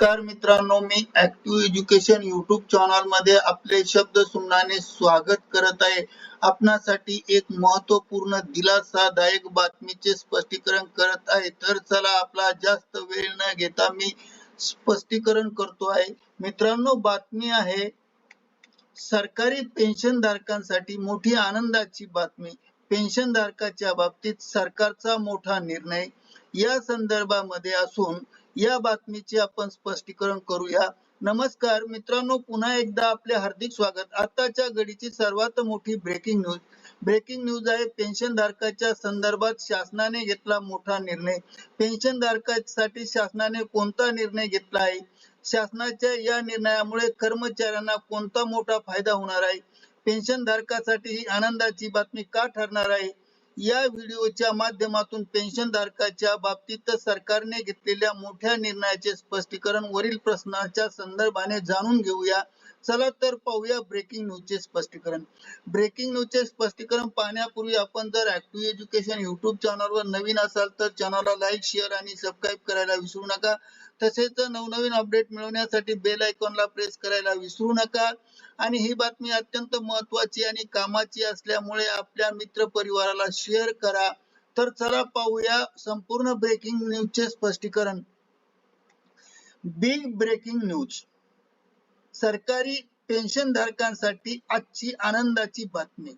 नमस्कार मित्रांनो मी ऍक्टिव्ह एज्युकेशन युट्यूब चॅनलमध्ये आपले शब्द सुमनाने स्वागत करत आहे. आपणासाठी एक महत्त्वपूर्ण दिलासादायक बातमीचे स्पष्टीकरण करत आहे. तर चला आपला जास्त वेळ न घेता मी स्पष्टीकरण करतो आहे. मित्रांनो बातमी आहे सरकारी पेन्शन धारकांसाठी मोठी आनंदाची बातमी. पेन्शन धारकाच्या बाबतीत सरकारचा मोठा निर्णय या संदर्भामध्ये असून या बातमीचे आपण स्पष्टीकरण करूया. नमस्कार मित्रांनो पुन्हा एकदा आपले हार्दिक स्वागत. आताच्या घडीची सर्वात मोठी ब्रेकिंग न्यूज ब्रेकिंग न्यूज आहे पेन्शन धारकाच्या संदर्भात शासनाने घेतला मोठा निर्णय. पेन्शन धारकासाठी शासनाने कोणता निर्णय घेतला आहे? शासनाच्या या निर्णयामुळे कर्मचाऱ्यांना कोणता मोठा फायदा होणार आहे? पेन्शन धारकासाठी ही आनंदाची बातमी का ठरणार आहे? या व्हिडिओच्या माध्यमातून पेन्शन धारकाच्या बाबतीत सरकारने घेतलेल्या मोठ्या निर्णयाचे स्पष्टीकरण वरील प्रश्नाच्या संदर्भाने जाणून घेऊया. चला तर पाहूया ब्रेकिंग न्यूजचे स्पष्टीकरण. ब्रेकिंग न्यूजचे स्पष्टीकरण पाहण्यापूर्वी आपण जर ऍक्टिव्ह एज्युकेशन युट्यूब चॅनलवर नवीन असाल तर चॅनलला लाईक शेअर आणि सबस्क्राईब करायला विसरू नका. तसेच नवनवीन अपडेट मिळवण्यासाठी बेल आयकॉनला प्रेस करायला विसरू नका. आणि ही बातमी अत्यंत महत्वाची आणि कामाची असल्यामुळे आपल्या मित्र परिवाराला शेअर करा. तर चला पाहूया संपूर्ण ब्रेकिंग न्यूजचे स्पष्टीकरण. बिग ब्रेकिंग न्यूज सरकारी पेन्शन धारकांसाठी आजची आनंदाची बातमी.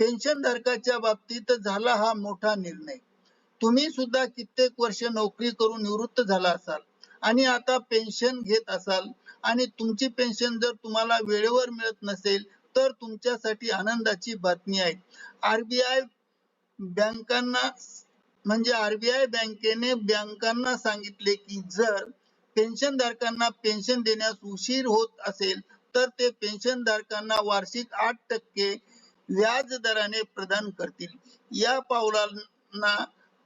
पेन्शन धारकाच्या बाबतीत झाला हा मोठा निर्णय. तुम्ही सुद्धा कित्येक वर्ष नोकरी करून निवृत्त झाला असाल. आणि आता पेन्शन घेत असाल आणि तुमची पेन्शन जर तुम्हाला वेळेवर मिळत नसेल तर तुमच्यासाठी आनंदाची बातमी आहे. आरबीआय बँकांना म्हणजे आरबीआय बँकेने बँकांना सांगितले की जर पेन्शन धारकांना पेन्शन देण्यास उशीर होत असेल तर ते पेन्शन धारकांना वार्षिक आठ टक्के व्याज दराने प्रदान करतील. या पावलांना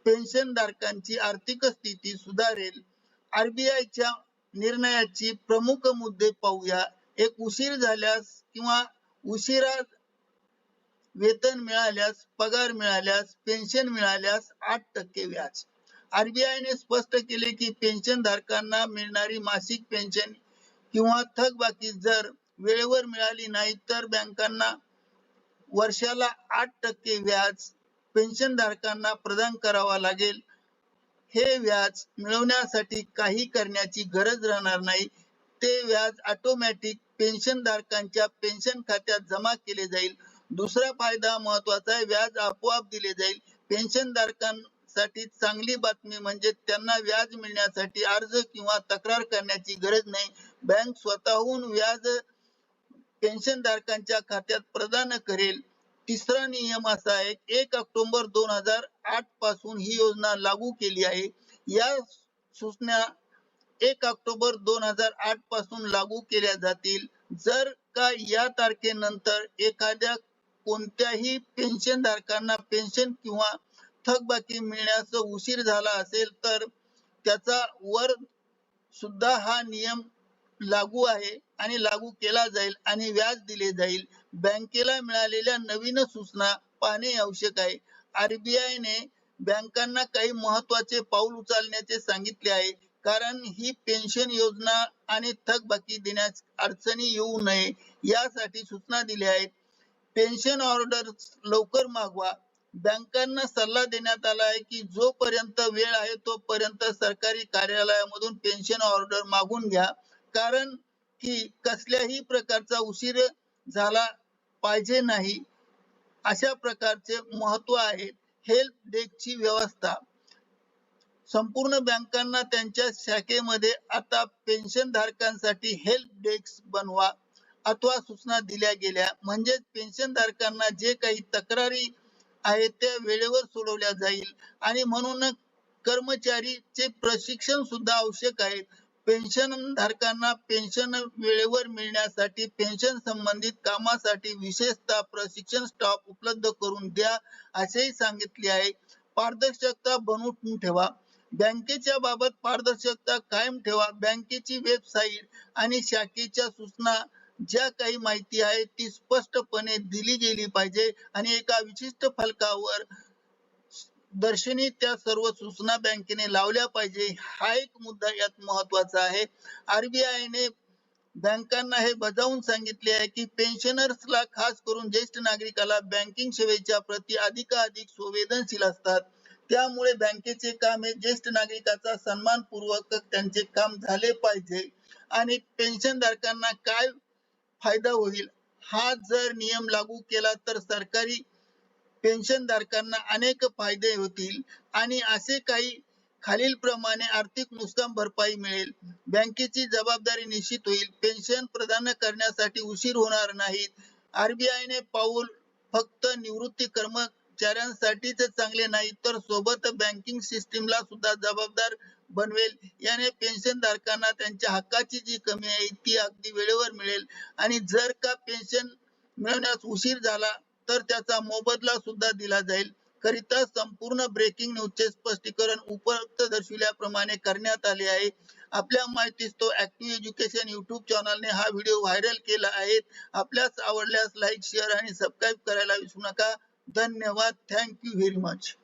पेन्शन धारकांची आर्थिक स्थिती सुधारेल. आरबीआयच्या निर्णयाची प्रमुख मुद्दे पाहूया. एक उशीर झाल्यास किंवा उशिरा वेतन मिळाल्यास पगार मिळाल्यास पेन्शन मिळाल्यास आठ टक्के व्याज. आरबीआयने स्पष्ट केले की पेन्शन धारकांना मिळणारी मासिक पेन्शन किंवा थकबाकी जर वेळेवर मिळाली नाही तर बँकांना वर्षाला आठ टक्के व्याज पेन्शन धारकांना प्रदान करावा लागेल. हे व्याज मिळवण्यासाठी काही करण्याची गरज राहणार नाही. ते व्याज ऑटोमॅटिक पेन्शन धारकांच्या पेन्शन खात्यात जमा केले जाईल. दुसरा फायदा महत्त्वाचा आहे व्याज आपोआप दिले जाईल. पेन्शन धारकांसाठी चांगली बातमी म्हणजे त्यांना व्याज मिळण्यासाठी अर्ज किंवा तक्रार करण्याची गरज नाही. बँक स्वतःहून व्याज पेन्शन धारकांच्या खात्यात प्रदान करेल. तिसरा नियम असा आहे एक ऑक्टोबर दोन हजार आठपासून ही योजना लागू केली आहे. या सूचना एक ऑक्टोबर दोन हजार आठपासून लागू केल्या जातील. जर का या तारखेनंतर एखाद्या कोणत्याही पेन्शन धारकांना पेन्शन किंवा थकबाकी मिळण्यास उशीर झाला असेल तर त्याचा वर सुद्धा हा नियम लागू आहे आणि लागू केला जाईल आणि व्याज दिले जाईल. बँकेला मिळालेल्या नवीन सूचना पाहणे आवश्यक आहे. आरबीआय ने बँकांना काही महत्त्वाचे पाऊल उचलण्याचे सांगितले आहे. कारण ही पेन्शन योजना आणि थकबाकी देण्यास अडचणी येऊ नये यासाठी सूचना दिल्या आहेत. पेन्शन ऑर्डर लवकर मागवा. बँकांना सल्ला देण्यात आला आहे की जोपर्यंत वेळ आहे तोपर्यंत सरकारी कार्यालयामधून पेन्शन ऑर्डर मागून घ्या. कारण की कसल्याही प्रकारचा उशीर झाला पाहिजे नाही. अशा प्रकारचे महत्त्व आहे. हेल्प डेस्कची व्यवस्था. संपूर्ण बँकांना त्यांच्या शाखेमध्ये आता पेन्शन धारकांसाठी हेल्प डेस्क बनवा अथवा सूचना दिल्या गेल्या. म्हणजेच पेन्शन धारकांना जे काही तक्रारी आहेत त्या वेळेवर सोडवल्या जाईल. आणि म्हणून कर्मचारीचे प्रशिक्षण सुद्धा आवश्यक आहे. पेन्शन धारकांना पेन्शन वेळेवर मिळण्यासाठी पेन्शन संबंधित कामासाठी विशेषतः प्रशिक्षण स्टॉप उपलब्ध करून द्या असेही सांगितले आहे. पारदर्शकता बनवून ठेवा. बँकेच्या बाबत पारदर्शकता कायम ठेवा. बँकेची वेबसाईट आणि शाखेच्या सूचना ज्या काही माहिती आहे ती स्पष्टपणे दिली गेली पाहिजे. आणि एका विशिष्ट फलकावर दर्शनी त्या सर्व सूचना बँकेने लावल्या पाहिजे. हा एक मुद्दा यात महत्त्वाचा आहे. आरबीआयने बँकांना हे बजावून सांगितले आहे की पेन्शनर्सला खास करून ज्येष्ठ नागरिकाला बँकिंग सेवेच्या प्रती अधिकाधिक संवेदनशील असतात. त्यामुळे बँकेचे काम हे ज्येष्ठ नागरिकाचा सन्मानपूर्वक त्यांचे काम झाले पाहिजे आणि पेन्शन धारकांना काय फायदा होईल? हा जर नियम लागू केला तर सरकारी पेन्शन धारकांना अनेक फायदे होतील आणि असे काही खालील प्रमाणे आर्थिक नुकसान भरपाई मिळेल. बँकेची जबाबदारी निश्चित होईल. पेन्शन प्रदान करण्यासाठी उशीर होणार नाहीत. आरबीआयने पाऊल फक्त निवृत्ती कर्मचाऱ्यांसाठीच चांगले नाही तर सोबत बँकिंग सिस्टीमला सुद्धा जबाबदार बनवेल. याने पेन्शन धारकांना त्यांच्या हक्काची जी कमी आहे ती अगदी वेळेवर मिळेल. आणि जर का पेन्शन मिळवण्यास उशीर झाला तर त्याचा मोबदला सुद्धा दिला जाईल. करिता संपूर्ण ब्रेकिंग न्यूजचे स्पष्टीकरण उपलब्ध दर्शविल्याप्रमाणे करण्यात आले आहे. आपल्या माहितीस तो ऍक्टिव्ह एज्युकेशन युट्यूब चॅनलने हा व्हिडिओ व्हायरल केला आहे. आपल्यास आवडल्यास लाईक शेअर आणि सबस्क्राईब करायला विसरू नका. धन्यवाद. Thank you very much